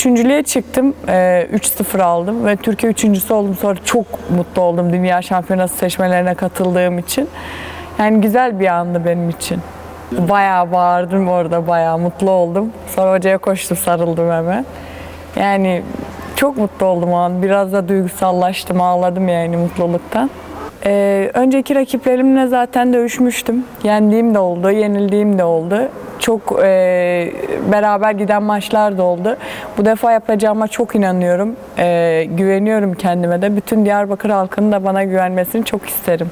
üçüncülüğe çıktım. Ee, 3-0 aldım ve Türkiye üçüncüsü oldum. Sonra çok mutlu oldum dünya şampiyonası seçmelerine katıldığım için. Yani güzel bir andı benim için. Bayağı bağırdım orada, bayağı mutlu oldum. Sonra hocaya koştum, sarıldım hemen. Yani çok mutlu oldum o an. Biraz da duygusallaştım, ağladım yani mutluluktan. Ee, önceki rakiplerimle zaten dövüşmüştüm. Yendiğim de oldu, yenildiğim de oldu. Çok e, beraber giden maçlar da oldu. Bu defa yapacağıma çok inanıyorum. Ee, güveniyorum kendime de. Bütün Diyarbakır halkının da bana güvenmesini çok isterim.